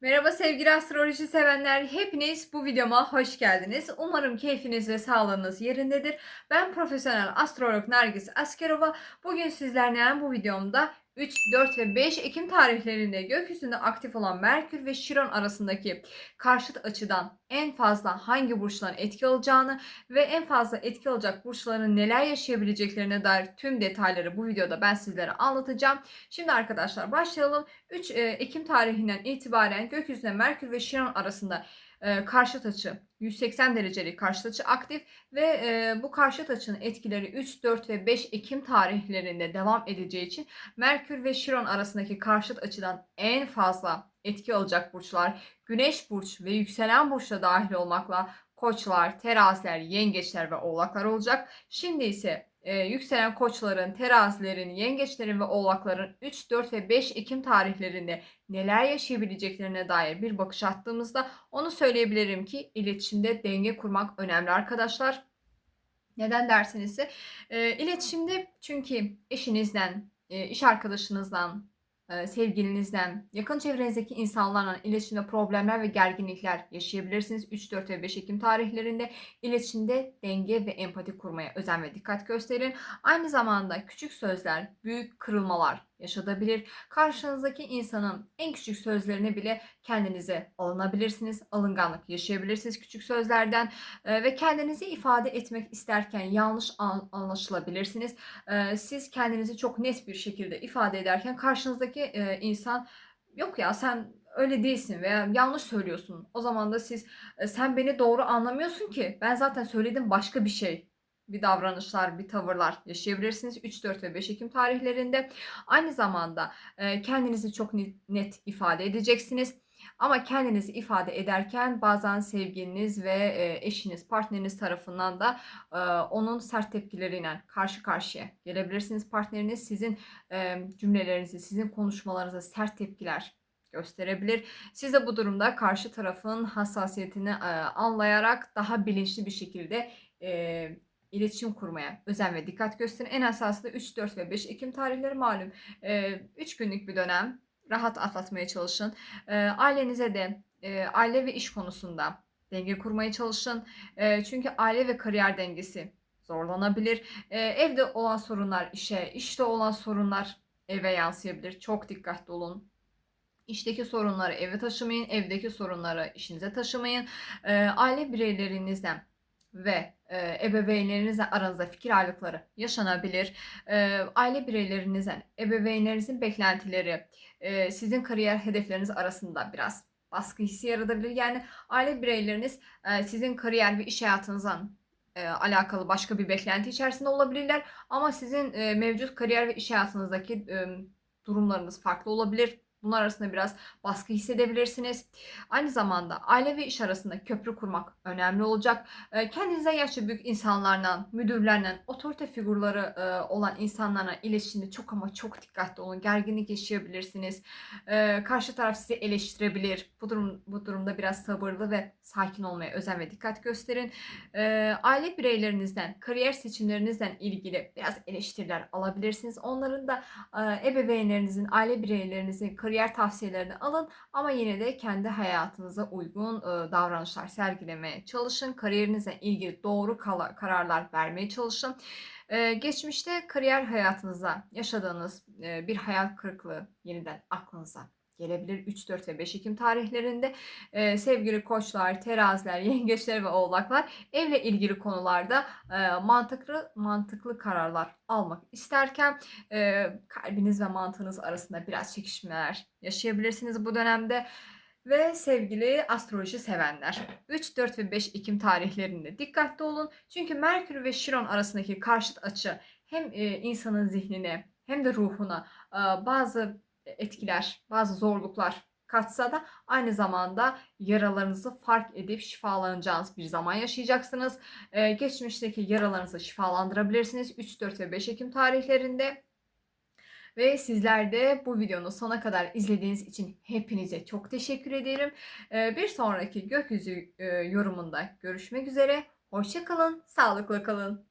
Merhaba sevgili astroloji sevenler. Hepiniz bu videoma hoş geldiniz. Umarım keyfiniz ve sağlığınız yerindedir. Ben profesyonel astrolog Nergis Askerova. Bugün sizlerle bu videomda 3, 4 ve 5 Ekim tarihlerinde gökyüzünde aktif olan Merkür ve Şiron arasındaki karşıt açıdan en fazla hangi burçların etki alacağını ve en fazla etki alacak burçların neler yaşayabileceklerine dair tüm detayları bu videoda ben sizlere anlatacağım. Şimdi arkadaşlar başlayalım. 3 e, Ekim tarihinden itibaren gökyüzünde Merkür ve Şiron arasında e, karşıt açı 180 derecelik karşıt açı aktif ve e, bu karşıt açının etkileri 3, 4 ve 5 Ekim tarihlerinde devam edeceği için Merkür ve Şiron arasındaki karşıt açıdan en fazla etki alacak burçlar Güneş burç ve yükselen burçta dahil olmakla Koçlar, Teraziler, Yengeçler ve Oğlaklar olacak. Şimdi ise e, yükselen koçların, terazilerin, yengeçlerin ve oğlakların 3, 4 ve 5 Ekim tarihlerinde neler yaşayabileceklerine dair bir bakış attığımızda onu söyleyebilirim ki iletişimde denge kurmak önemli arkadaşlar. Neden derseniz e, iletişimde çünkü eşinizden, e, iş arkadaşınızdan, sevgilinizden, yakın çevrenizdeki insanlarla iletişimde problemler ve gerginlikler yaşayabilirsiniz. 3, 4 ve 5 Ekim tarihlerinde iletişimde denge ve empati kurmaya özen ve dikkat gösterin. Aynı zamanda küçük sözler büyük kırılmalar yaşatabilir. Karşınızdaki insanın en küçük sözlerine bile kendinize alınabilirsiniz. Alınganlık yaşayabilirsiniz küçük sözlerden e, ve kendinizi ifade etmek isterken yanlış anlaşılabilirsiniz. E, siz kendinizi çok net bir şekilde ifade ederken karşınızdaki e, insan yok ya sen öyle değilsin veya yanlış söylüyorsun. O zaman da siz sen beni doğru anlamıyorsun ki. Ben zaten söyledim başka bir şey bir davranışlar, bir tavırlar yaşayabilirsiniz 3, 4 ve 5 Ekim tarihlerinde. Aynı zamanda e, kendinizi çok net ifade edeceksiniz. Ama kendinizi ifade ederken bazen sevgiliniz ve e, eşiniz, partneriniz tarafından da e, onun sert tepkileriyle karşı karşıya gelebilirsiniz. Partneriniz sizin cümlelerinizi, sizin konuşmalarınıza sert tepkiler gösterebilir. Siz de bu durumda karşı tarafın hassasiyetini anlayarak daha bilinçli bir şekilde iletişim kurmaya özen ve dikkat gösterin. En esası da 3, 4 ve 5 Ekim tarihleri malum. 3 günlük bir dönem. Rahat atlatmaya çalışın. Ailenize de aile ve iş konusunda denge kurmaya çalışın. Çünkü aile ve kariyer dengesi zorlanabilir. Evde olan sorunlar işe, işte olan sorunlar eve yansıyabilir. Çok dikkatli olun. İşteki sorunları eve taşımayın, evdeki sorunları işinize taşımayın. Aile bireylerinizden ve e, ebeveynlerinizle aranızda fikir ayrılıkları yaşanabilir. E, aile bireylerinizin, ebeveynlerinizin beklentileri e, sizin kariyer hedefleriniz arasında biraz baskı hissi yaratabilir. Yani aile bireyleriniz e, sizin kariyer ve iş hayatınızdan e, alakalı başka bir beklenti içerisinde olabilirler. Ama sizin e, mevcut kariyer ve iş hayatınızdaki e, durumlarınız farklı olabilir Bunlar arasında biraz baskı hissedebilirsiniz. Aynı zamanda aile ve iş arasında köprü kurmak önemli olacak. Ee, kendinize yaşça büyük insanlarla, müdürlerle, otorite figürleri olan insanlarla iletişimde çok ama çok dikkatli olun. Gerginlik yaşayabilirsiniz. Ee, karşı taraf sizi eleştirebilir. Bu durum bu durumda biraz sabırlı ve sakin olmaya özen ve dikkat gösterin. Ee, aile bireylerinizden, kariyer seçimlerinizden ilgili biraz eleştiriler alabilirsiniz. Onların da e, ebeveynlerinizin, aile bireylerinizin kariyer tavsiyelerini alın ama yine de kendi hayatınıza uygun e, davranışlar sergilemeye çalışın. Kariyerinizle ilgili doğru kararlar vermeye çalışın. E, geçmişte kariyer hayatınızda yaşadığınız e, bir hayal kırıklığı yeniden aklınıza gelebilir 3, 4 ve 5 Ekim tarihlerinde. Ee, sevgili koçlar, teraziler, yengeçler ve oğlaklar evle ilgili konularda e, mantıklı mantıklı kararlar almak isterken e, kalbiniz ve mantığınız arasında biraz çekişmeler yaşayabilirsiniz bu dönemde. Ve sevgili astroloji sevenler 3, 4 ve 5 Ekim tarihlerinde dikkatli olun. Çünkü Merkür ve Şiron arasındaki karşıt açı hem e, insanın zihnine hem de ruhuna e, bazı etkiler, bazı zorluklar katsa da aynı zamanda yaralarınızı fark edip şifalanacağınız bir zaman yaşayacaksınız. Ee, geçmişteki yaralarınızı şifalandırabilirsiniz 3, 4 ve 5 Ekim tarihlerinde. Ve sizler de bu videonun sona kadar izlediğiniz için hepinize çok teşekkür ederim. Ee, bir sonraki gökyüzü e, yorumunda görüşmek üzere. Hoşçakalın, sağlıklı kalın.